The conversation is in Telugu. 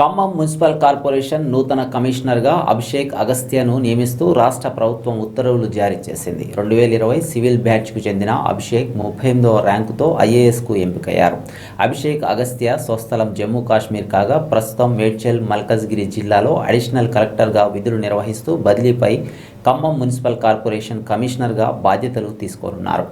ఖమ్మం మున్సిపల్ కార్పొరేషన్ నూతన కమిషనర్గా అభిషేక్ అగస్త్యను నియమిస్తూ రాష్ట్ర ప్రభుత్వం ఉత్తర్వులు జారీ చేసింది. రెండు వేల ఇరవై సివిల్ బ్యాచ్కు చెందిన అభిషేక్ ముప్పై ఎనిమిదవ ర్యాంకుతో ఐఏఎస్కు ఎంపికయ్యారు. అభిషేక్ అగస్త్య స్వస్థలం జమ్మూ కాశ్మీర్ కాగా ప్రస్తుతం మేడ్చల్ మల్కజ్గిరి జిల్లాలో అడిషనల్ కలెక్టర్గా విధులు నిర్వహిస్తూ బదిలీపై ఖమ్మం మున్సిపల్ కార్పొరేషన్ కమిషనర్గా బాధ్యతలు తీసుకోనున్నారు.